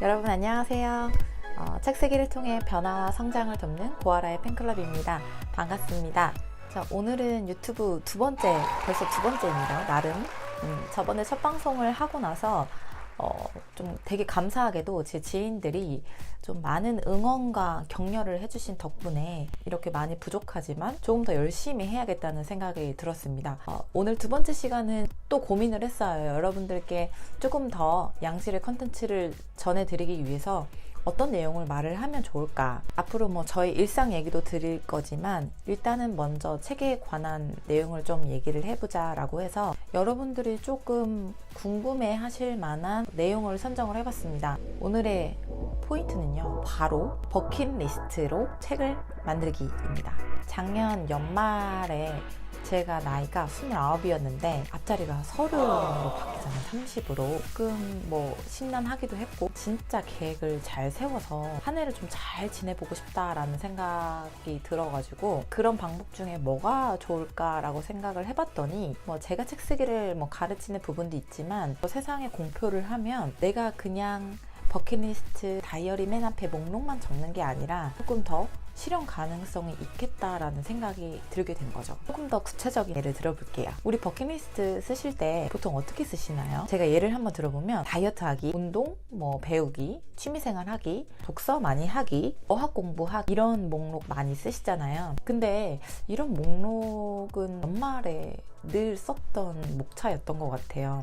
여러분 안녕하세요. 어, 책 쓰기를 통해 변화와 성장을 돕는 고아라의 팬클럽입니다. 반갑습니다. 자, 오늘은 유튜브 두 번째, 벌써 두 번째입니다. 나름. 음, 저번에 첫 방송을 하고 나서 어, 좀 되게 감사하게도 제 지인들이 좀 많은 응원과 격려를 해주신 덕분에 이렇게 많이 부족하지만 조금 더 열심히 해야겠다는 생각이 들었습니다. 어, 오늘 두 번째 시간은 또 고민을 했어요. 여러분들께 조금 더 양질의 컨텐츠를 전해드리기 위해서 어떤 내용을 말을 하면 좋을까? 앞으로 뭐 저희 일상 얘기도 드릴 거지만 일단은 먼저 책에 관한 내용을 좀 얘기를 해보자 라고 해서 여러분들이 조금 궁금해 하실 만한 내용을 선정을 해봤습니다. 오늘의 포인트는요, 바로 버킷리스트로 책을 만들기입니다. 작년 연말에 제가 나이가 29이었는데 앞자리가 30으로 바뀌잖아요. 30으로. 조금 뭐 심란하기도 했고 진짜 계획을 잘 세워서 한 해를 좀 잘 지내보고 싶다라는 생각이 들어가지고 그런 방법 중에 뭐가 좋을까라고 생각을 해봤더니 뭐 제가 책 쓰기를 뭐 가르치는 부분도 있지만 뭐 세상에 공표를 하면 내가 그냥 버킷리스트 다이어리 맨 앞에 목록만 적는 게 아니라 조금 더 실현 가능성이 있겠다라는 생각이 들게 된 거죠. 조금 더 구체적인 예를 들어볼게요. 우리 버킷리스트 쓰실 때 보통 어떻게 쓰시나요? 제가 예를 한번 들어보면 다이어트 하기, 운동, 뭐 배우기, 취미생활 하기, 독서 많이 하기, 어학 공부하기 이런 목록 많이 쓰시잖아요. 근데 이런 목록은 연말에 늘 썼던 목차였던 것 같아요.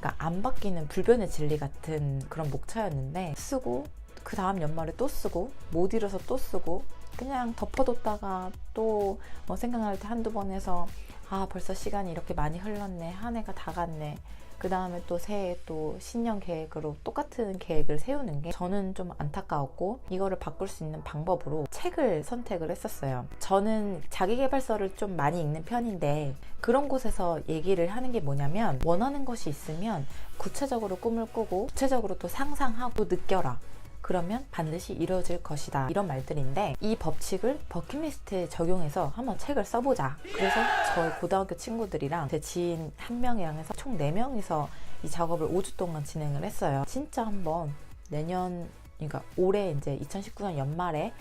그러니까 안 바뀌는 불변의 진리 같은 그런 목차였는데 쓰고 그 다음 연말에 또 쓰고 못 잃어서 또 쓰고 그냥 덮어뒀다가 또 뭐 생각날 때 한두 번 해서 아 벌써 시간이 이렇게 많이 흘렀네 한 해가 다 갔네 그 다음에 또 새해 또 신년 계획으로 똑같은 계획을 세우는 게 저는 좀 안타까웠고 이거를 바꿀 수 있는 방법으로 책을 선택을 했었어요. 저는 자기개발서를 좀 많이 읽는 편인데 그런 곳에서 얘기를 하는 게 뭐냐면 원하는 것이 있으면 구체적으로 꿈을 꾸고 구체적으로 또 상상하고 느껴라. 그러면 반드시 이루어질 것이다. 이런 말들인데 이 법칙을 버킷리스트에 적용해서 한번 책을 써보자. 그래서 저희 고등학교 친구들이랑 제 지인 한 명이랑 해서 총 4명이서 이 작업을 5주 동안 진행을 했어요. 진짜 한번 내년, 그러니까 올해 이제 2019년 연말에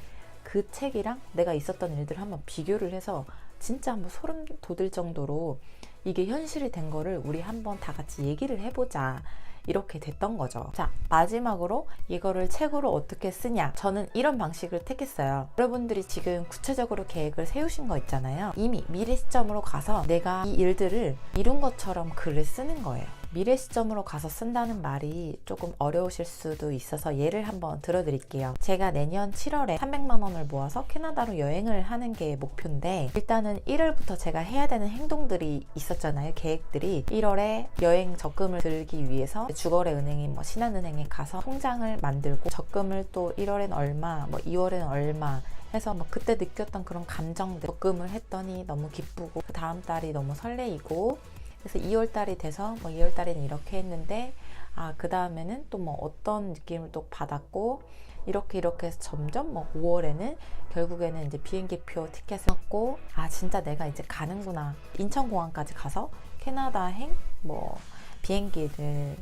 그 책이랑 내가 있었던 일들을 한번 비교를 해서 진짜 한번 소름 돋을 정도로 이게 현실이 된 거를 우리 한번 다 같이 얘기를 해보자. 이렇게 됐던 거죠. 자, 마지막으로 이거를 책으로 어떻게 쓰냐. 저는 이런 방식을 택했어요. 여러분들이 지금 구체적으로 계획을 세우신 거 있잖아요. 이미 미래 시점으로 가서 내가 이 일들을 이룬 것처럼 글을 쓰는 거예요. 미래 시점으로 가서 쓴다는 말이 조금 어려우실 수도 있어서 예를 한번 들어드릴게요. 제가 내년 7월에 300만 원을 모아서 캐나다로 여행을 하는 게 목표인데 일단은 1월부터 제가 해야 되는 행동들이 있었잖아요. 계획들이 1월에 여행 적금을 들기 위해서 주거래 은행이 뭐 신한은행에 가서 통장을 만들고 적금을 또 1월엔 얼마, 뭐 2월엔 얼마 해서 뭐 그때 느꼈던 그런 감정들 적금을 했더니 너무 기쁘고 그 다음 달이 너무 설레이고 그래서 2월 달이 돼서 뭐 2월 달에는 이렇게 했는데 아, 그 다음에는 또 뭐 어떤 느낌을 또 받았고 이렇게 이렇게 해서 점점 뭐 5월에는 결국에는 이제 비행기표 티켓을 받고 아 진짜 내가 이제 가는구나 인천공항까지 가서 캐나다행 뭐 비행기를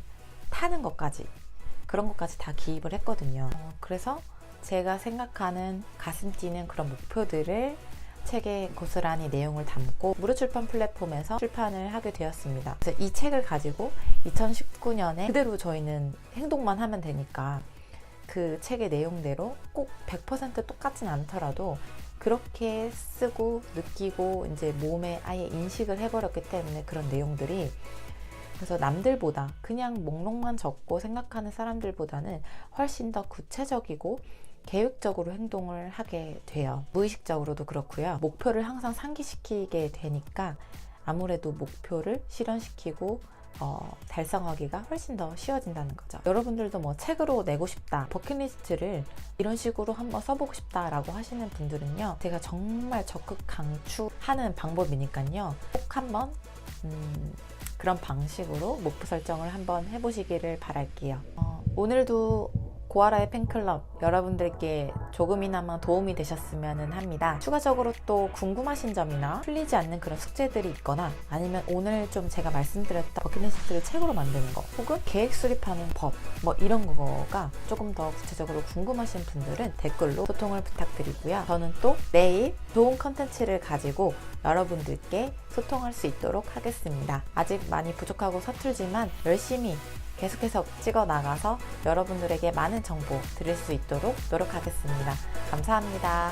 타는 것까지 그런 것까지 다 기입을 했거든요. 어, 그래서 제가 생각하는 가슴 뛰는 그런 목표들을 책에 고스란히 내용을 담고 무료출판 플랫폼에서 출판을 하게 되었습니다. 그래서 이 책을 가지고 2019년에 그대로 저희는 행동만 하면 되니까 그 책의 내용대로 꼭 100% 똑같진 않더라도 그렇게 쓰고 느끼고 이제 몸에 아예 인식을 해버렸기 때문에 그런 내용들이 그래서 남들보다 그냥 목록만 적고 생각하는 사람들보다는 훨씬 더 구체적이고 계획적으로 행동을 하게 돼요. 무의식적으로도 그렇고요. 목표를 항상 상기시키게 되니까 아무래도 목표를 실현시키고 어, 달성하기가 훨씬 더 쉬워진다는 거죠. 여러분들도 뭐 책으로 내고 싶다, 버킷리스트를 이런 식으로 한번 써보고 싶다라고 하시는 분들은요, 제가 정말 적극 강추하는 방법이니까요, 꼭 한번 음, 그런 방식으로 목표 설정을 한번 해보시기를 바랄게요. 어, 오늘도 고아라의 팬클럽 여러분들께 조금이나마 도움이 되셨으면 합니다. 추가적으로 또 궁금하신 점이나 풀리지 않는 그런 숙제들이 있거나 아니면 오늘 좀 제가 말씀드렸던 버킷리스트를 책으로 만드는 거 혹은 계획 수립하는 법 뭐 이런 거가 조금 더 구체적으로 궁금하신 분들은 댓글로 소통을 부탁드리고요. 저는 또 내일 좋은 컨텐츠를 가지고 여러분들께 소통할 수 있도록 하겠습니다. 아직 많이 부족하고 서툴지만 열심히 계속해서 찍어 나가서 여러분들에게 많은 정보 드릴 수 있도록 노력하겠습니다. 감사합니다.